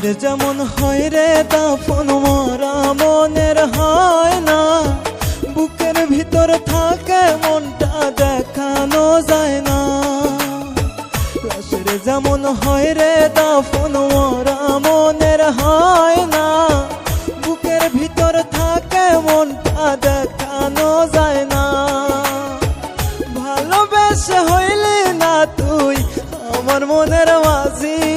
যেমন হয় রে দাফন মরা মনের হয় না। বুকের ভিতর থাকে মনটা, দেখানো যায় না। লাশের যেমন হয় রে দাফন মরা মনের হয় না। বুকের ভিতর থাকে মনটা, দেখানো যায় না। ভালোবেসে হইলি না তুই, আমার মনের মাঝি।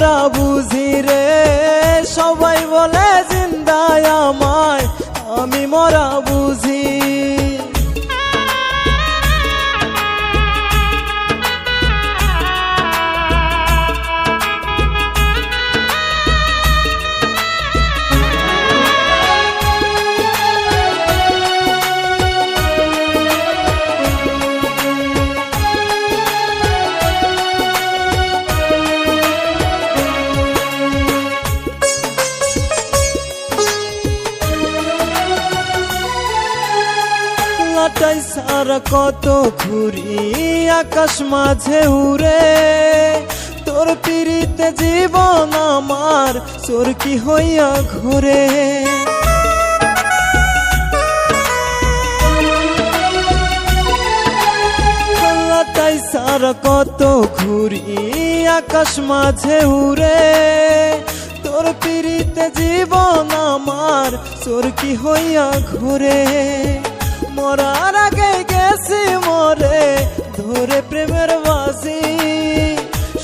আমি মরা বুঝি রে? সবাই বলে জিন্দায় আমায়। আমি মরা বুঝি সারা কত ঘুরি আকাশ মাঝে উড়ে। তোর পিড়িতে জীবন আমার চোরকি হইয়া ঘুরে। লাটাই সারা কত ঘুরি আকাশ মাঝে উড়ে। তোর পিড়িতে জীবন আমার চোরকি হইয়া ঘুরে। মরার ধরে প্রেমের বাসি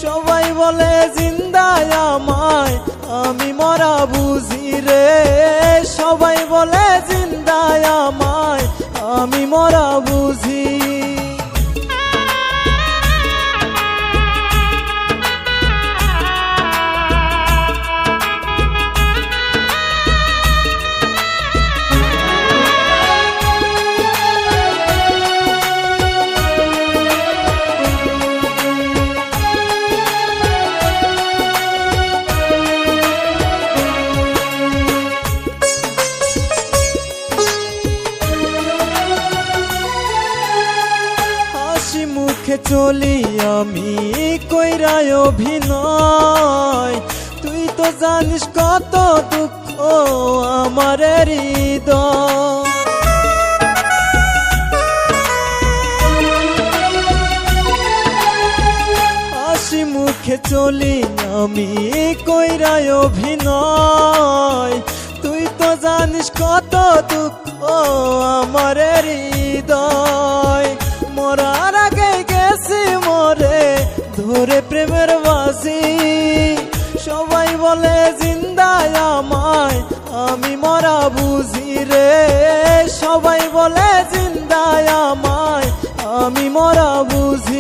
সবাই বলে, জিন্দায় আমায়, আমি মরা বুঝি রে। সবাই বলে, জিন্দায় আমায়, আমি মরা বুঝি হাসি মুখে চলি আমি কইরায় অভিনয়। তুই তো জানিস কত দুঃখ আমার হৃদয়। চলি আমি কইরায় অভিনয়। তুই তো জানিস কত দুঃখ আমার ওরে প্রেমের বাসি। সবাই বলে, জিন্দায় আমায়, আমি মরা বুঝি রে। সবাই বলে, জিন্দায় আমায়, আমি মরা বুঝি